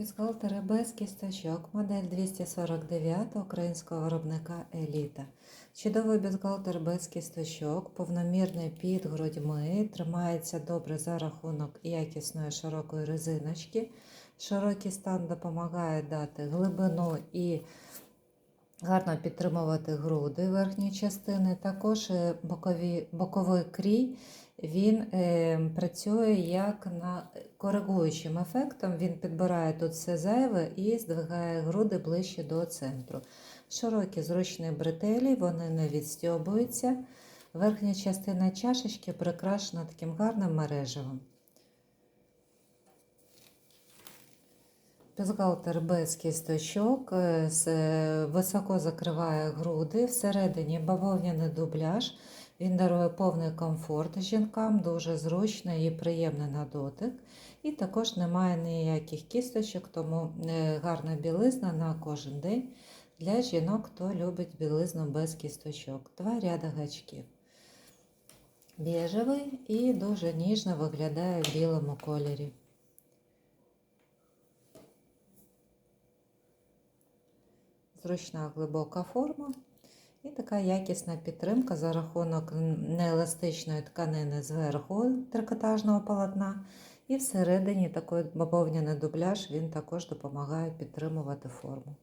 Бюстгальтери без кісточок, модель 249 українського виробника Еліта. Чудовий бюстгальтер без кісточок, повномірний під грудьми, тримається добре за рахунок якісної широкої резиночки. Широкий стан допомагає дати глибину і гарно підтримувати груди верхньої частини. Також е, бокові, боковий крій він е, працює як на коригуючим ефектом. Він підбирає тут все зайве і здвигає груди ближче до центру. Широкі зручні бретелі, вони не відстьобуються. Верхня частина чашечки прикрашена таким гарним мережевим. Бюстгальтер без кісточок, е, е, високо закриває груди, всередині бавовняний дубляж. Він дарує повний комфорт жінкам, дуже зручний і приємний на дотик. І також немає ніяких кісточок, тому е, гарна білизна на кожен день для жінок, хто любить білизну без кісточок. Два ряди гачків. Біжевий і дуже ніжно виглядає в білому кольорі. Зручна глибока форма і така якісна підтримка за рахунок нееластичної тканини зверху трикотажного полотна. І всередині такий бавовняний дубляж він також допомагає підтримувати форму.